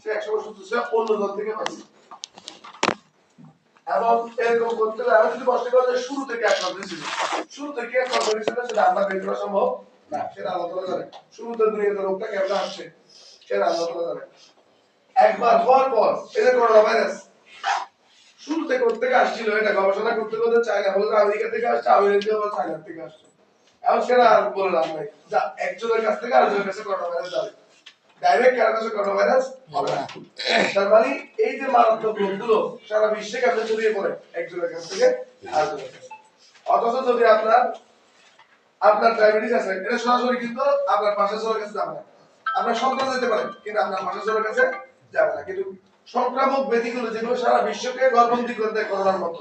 সে একশো বছর সে অন্য জন থেকে পাইছে। এবং এরকম করতে গেলে আমি যদি বসতে পারি শুরু থেকে এক নম্বর ছিল শুরু থেকে এক নম্বর ছিল সেটা আমরা বের করা সম্ভব না। সেটা আল্লাহ তাআলা জানে। শুরুতে দুনিয়াতে রোগটা কেমন আসছে, সেটা আল্লাহ তাআলা জানে। একবার হওয়ার পর যে করোনা ভাইরাস শুরুতে করতে আসছিল, এটা গবেষণা করতে করতে চায়না হলো আমেরিকা থেকে আসছে আমেরিকা আবার চায়না থেকে আসছে। এখন সেটা আর বলে লাভ নাই। যা একজনের কাছ থেকে আরেকজনের কাছে করোনা ভাইরাস যাবে। ডাইরেক্ট কারও কাছে করোনা ভাইরাস হবে না। তার মানে এই যে মারাত্মক রোগগুলো সারা বিশ্বে কেমন ছড়িয়ে পড়ে একজনের কাছ থেকে আরেকজনের কাছে। অথচ যদি আপনার আপনার ডায়াবেটিস আছে এটা সরাসরি কিন্তু আপনার পাশে চলে কাছে যাবে না। আপনার সন্তান যেতে পারে কিন্তু আপনার পাশে চলে কাছে যাবে না। কিন্তু সংক্রামক ব্যাধিগুলো যেগুলো সারা বিশ্বকে গর্ভবতী করে দেয় করোনার মতো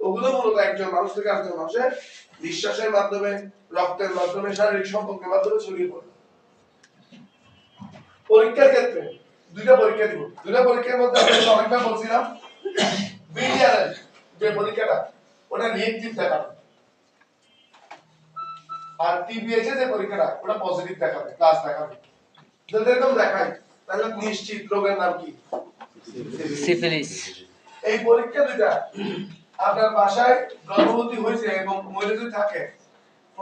ওগুলো মূলত একজন মানুষ থেকে আরেকজন মানুষের নিঃশ্বাসের মাধ্যমে রক্তের মাধ্যমে শারীরিক সম্পর্কের মাধ্যমে ছড়িয়ে পড়ে। পরীক্ষার ক্ষেত্রে দুইটা পরীক্ষা দিব। দুইটা পরীক্ষার মধ্যে আমি অনেকবার বলছিলাম বিডিআরএল যে পরীক্ষাটা ওটা রিয়েক্টিভ দেখাবে। আর টিবিএইচ যে পরীক্ষাটা ওটা পজিটিভ দেখাবে প্লাস দেখাবে। যদি এরকম দেখায় তাহলে নিশ্চিত রোগের নাম কি? সিফিলিস এই পরীক্ষা দুইটা আপনার বাসায় গর্ভবতী হয়েছে এবং মহিলা যদি থাকে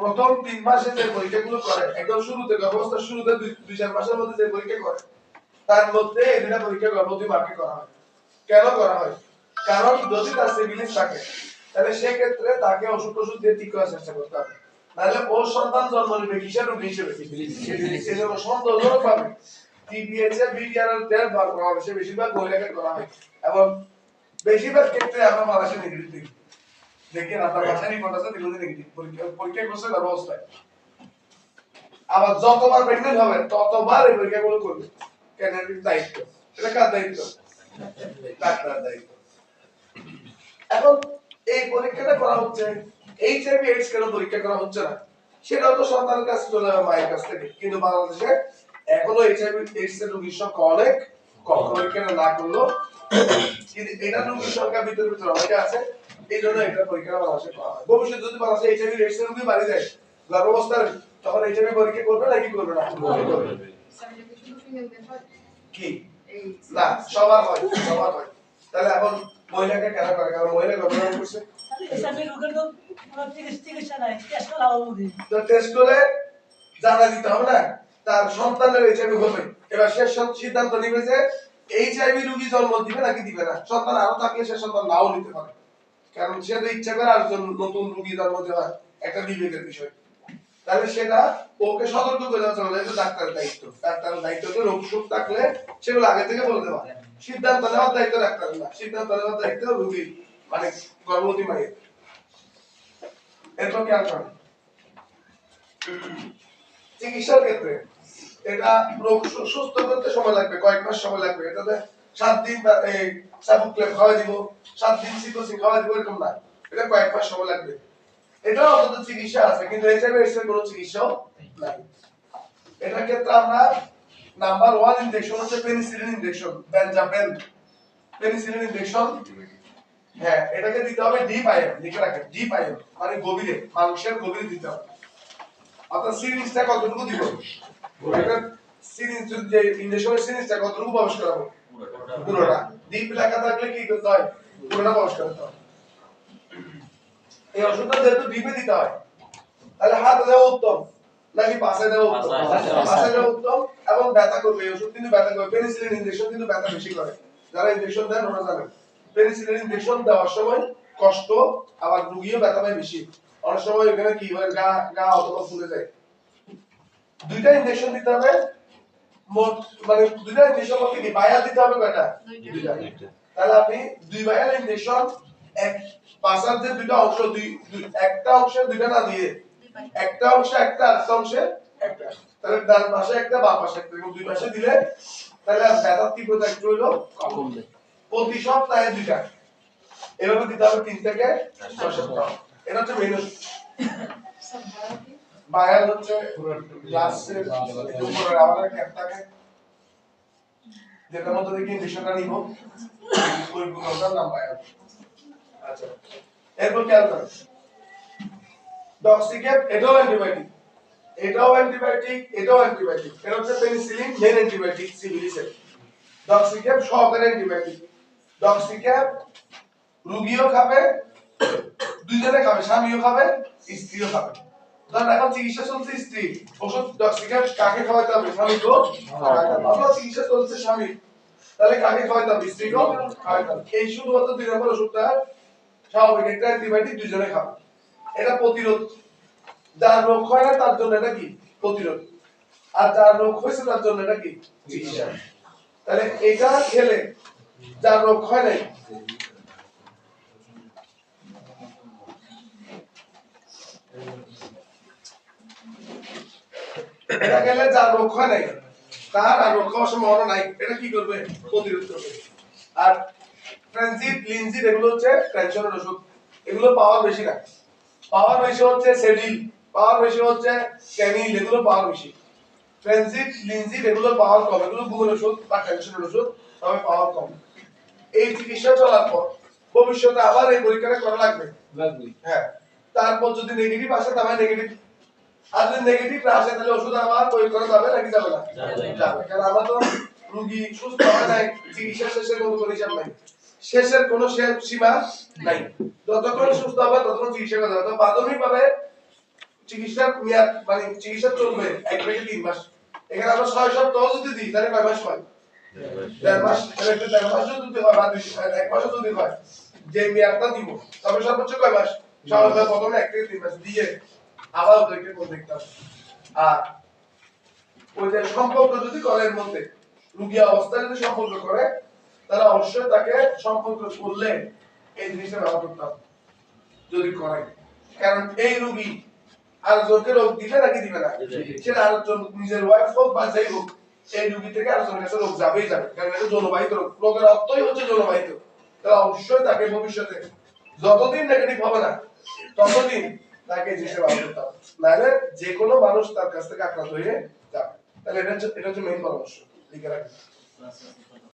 প্রথম তিন মাসে যে পরীক্ষাগুলো করে, একদম শুরুতে গর্ভাবস্থার শুরুতে দুই চার মাসের মধ্যে যে পরীক্ষা করে, তার মধ্যে এই পরীক্ষা গর্ভবতী মাকে করা হয়। কেন করা হয়? কারণ যদি তার সিভিলিস থাকে, তাহলে সেক্ষেত্রে তাকে ওষুধ টষুধ দিয়ে ঠিক করার চেষ্টা করতে হবে। নাহলে ওর সন্তান জন্ম নেবে কিসের রোগ হিসেবে? এই জন্য সন্দেহজনক ভাবে টিবিএইচ এ বিডিআর এর ভাগ করা হবে, সে বেশিরভাগ মহিলাকে করা হয়। এবং বেশিরভাগ ক্ষেত্রে আমরা বাংলাদেশে নেগেটিভ দেখি পরীক্ষা পরীক্ষা আবার যতবার প্রেগনেন্ট হবে, ততবার এই পরীক্ষাগুলো করবে। দায়িত্ব? এটা কার দায়িত্ব? ডাক্তারের দায়িত্ব। এখন এই পরীক্ষাটা করা হচ্ছে এইডস কেন পরীক্ষা করা হচ্ছে না? সেটাও তো সন্তানের কাছে চলে যাবে, মায়ের কাছ থেকে। কিন্তু বাংলাদেশে এখনও এইচ এইচআইভি এইডস এর রোগীর সংখ্যা অনেক। কম পরীক্ষাটা না করল? এটা রোগীর সংখ্যা ভিতরে ভিতরে অনেকে আছে। এই জন্য যদি পরীক্ষা করে? জানা দিতে হবে না। তার সন্তানের এইচআইভি হবে। এবার সে সিদ্ধান্ত নিবে যে এইচআইভি রোগী জন্ম দিবে নাকি দিবে না? সন্তান আরও থাকলে সে সন্তান নাও নিতে পারে। কারণ সে তো ইচ্ছা করে আরেকজন নতুন রোগী জন্ম দেওয়া একটা বিবেকের বিষয়। তাহলে সেটা ওকে সতর্ক করে দেওয়া চলে এটা ডাক্তারের দায়িত্ব। ডাক্তারের দায়িত্ব তো রোগ সুখ থাকলে সেগুলো আগে থেকে বলে দেওয়া সিদ্ধান্ত নেওয়ার দায়িত্ব ডাক্তারের না, সিদ্ধান্ত নেওয়ার দায়িত্ব রোগীর মানে গর্ভবতী মায়ের। এরপর খেয়াল করেন চিকিৎসার ক্ষেত্রে এটা রোগ সুস্থ করতে সময় লাগবে, কয়েক মাস সময় লাগবে। এটাতে সাত দিন খাওয়া দিব সাত দিন খাওয়া দিব এরকম না। এটা কয়েক মাস সময় লাগবে। এটাও অন্তত চিকিৎসা আছে কিন্তু এইচআইভি এর কোনো চিকিৎসাও নাই। এটার ক্ষেত্রে আমরা নাম্বার ওয়ান ইনজেকশন হচ্ছে penicillin injection Benzapen penicillin injection হ্যাঁ এটাকে দিতে হবে ডিপ আয়ন লিখে রাখেন ডিপ আয়ন মানে গভীরে মাংসের গভীরে দিতে হবে। অর্থাৎ সিরিঞ্জটা কতটুকু দিব? এটা সিরিঞ্জ যে ইনজেকশনের সিরিঞ্জটা কতটুকু প্রবেশ করাবো? পুরোটা। ডিপ লেখা থাকলে কি করতে হয়? পুরোটা প্রবেশ করতে হয়। এই ওষুধটা যেহেতু ডিপে দিতে হয় তাহলে হাতে দেওয়া উত্তম নাকি পাশে দেওয়া উত্তম? পাশে দেওয়া উত্তম এবং ব্যথা করবে এই ওষুধ কিন্তু ব্যথা করবে পেনিসিলিন ইনজেকশন কিন্তু ব্যথা বেশি করে। যারা ইনজেকশন দেন ওরা জানেন পেনিসিলিন ইনজেকশন দেওয়ার সময় কষ্ট আবার রুগীও ব্যথা পায় বেশি। অনেক সময় এখানে কি হয়? গা গা অথবা ফুলে যায়। দুইটা ইনজেকশন দিতে হবে। মোট মানে দুইটা বলতে কি? বায়াল দিতে হবে কয়টা? দুইটা। তাহলে আপনি দুই বায়াল ইনজেকশন এক পাঁচার যে দুইটা অংশ দুই একটা অংশে দুইটা না দিয়ে একটা অংশে একটা আরেকটা অংশে একটা। তাহলে ডান পাশে একটা বাম পাশে একটা এরকম দুই পাশে দিলে তাহলে আর ব্যথার তীব্রতা একটু হইল কম কমবে। প্রতি সপ্তাহে দুইটা। এভাবে দিতে হবে তিন থেকে ছয় সপ্তাহ এটা হচ্ছে মেনু বায়াল হচ্ছে গ্লাসের উপরে আমাদের ক্যাপ থাকে যেটার মধ্যে ইনজেকশনটা নিব। ওই নাম আচ্ছা। এরপর খেয়াল করেন ডক্সিক্যাপ এটাও অ্যান্টিবায়োটিক এটাও অ্যান্টিবায়োটিক এটাও অ্যান্টিবায়োটিক এটা হচ্ছে পেনিসিলিন মেন অ্যান্টিবায়োটিক সিভিলিসের ডক্সিক্যাপ সহকারে অ্যান্টিবায়োটিক ডক্সিক্যাপ রুগীও খাবে, দুইজনে খাবে, স্বামীও খাবে, স্ত্রীও খাবে। ধরেন এখন চিকিৎসা চলছে স্ত্রী। ওষুধ ডক্সিক্যাপ কাকে খাওয়াইতে হবে স্বামীকেও খাওয়াইতে হবে। চিকিৎসা চলছে স্বামী। তাহলে কাকে খাওয়াইতে হবে খাওয়াইতে হবে। এই শুধুমাত্র দুই নম্বর ওষুধটা স্বাভাবিক একটা অ্যান্টিবায়োটিক দুইজনে খাবে। এটা প্রতিরোধ। যার রোগ হয় না তার জন্য এটা কি? প্রতিরোধ। আর যার রোগ হয়েছে তার জন্য এটা কি? চিকিৎসা। তাহলে এটা খেলে যার রোগ হয় নাই এটা খেলে যার রোগ হয় নাই তার আর রোগ হওয়ার সম্ভাবনা নাই। এটা কি করবে? প্রতিরোধ করবে। আর ট্রানজিট লিনজিট এগুলো হচ্ছে টেনশনের ওষুধ। এগুলো পাওয়ার বেশি না। পাওয়ার বেশি হচ্ছে সেডিল পাওয়ার বেশি হচ্ছে ক্যানিল এগুলো পাওয়ার বেশি। ট্রানজিট লিনজিট এগুলো পাওয়ার কম। এগুলো ঘুমের ওষুধ বা টেনশনের ওষুধ তবে পাওয়ার কম। এই চিকিৎসা চলার পর ভবিষ্যতে আবার এই পরীক্ষাটা করা লাগবে। হ্যাঁ। তারপর যদি নেগেটিভ আসে তবে নেগেটিভ আর যদি নেগেটিভ না আসে তাহলে ওষুধ আবার প্রয়োগ করা যাবে নাকি যাবে না? যাবে। কারণ আমরা তো রোগী সুস্থ হয় নাই চিকিৎসা শেষের কোনো কোনো হিসাব নাই। শেষের কোনো সীমা নাই। যতক্ষণ সুস্থ হবে ততক্ষণ চিকিৎসা করা যাবে। প্রাথমিকভাবে চিকিৎসার মেয়াদ মানে চিকিৎসা চলবে এক থেকে তিন মাস। এখানে আমরা ছয় সপ্তাহ যদি দিই তাহলে কয় মাস হয়? দেড় মাস। তাহলে দেড় মাসও যদি হয় বা এক মাসও যদি হয় যে মেয়াদটা দিব তবে সর্বোচ্চ কয় মাস? প্রথমে এক থেকে তিন মাস। দিয়ে আবার ওদেরকে কোন দেখতে হবে। আর ওই যে সম্পর্ক যদি করে এর মধ্যে রুগী অবস্থায় যদি সম্পর্ক করে তাহলে অবশ্যই তাকে সম্পর্ক করলে এই জিনিসটা ব্যবহার করতে হবে যদি করে। কারণ এই রুগী আরেকজনকে রোগ দিবে নাকি দিবে না? সেটা আরেকজন নিজের ওয়াইফ হোক বা যেই হোক এই রুগী থেকে আরেকজনের কাছে রোগ যাবেই যাবে। কারণ এটা জলবাহিত রোগ। রোগের অর্থই হচ্ছে জলবাহিত। তাহলে অবশ্যই তাকে ভবিষ্যতে যতদিন নেগেটিভ হবে না ততদিন তাকে যে ব্যবহার করতে হবে। নাহলে যে কোনো মানুষ তার কাছ থেকে আক্রান্ত হয়ে যাবে। তাহলে এটা হচ্ছে এটা হচ্ছে মেইন পরামর্শ। লিখে রাখবেন।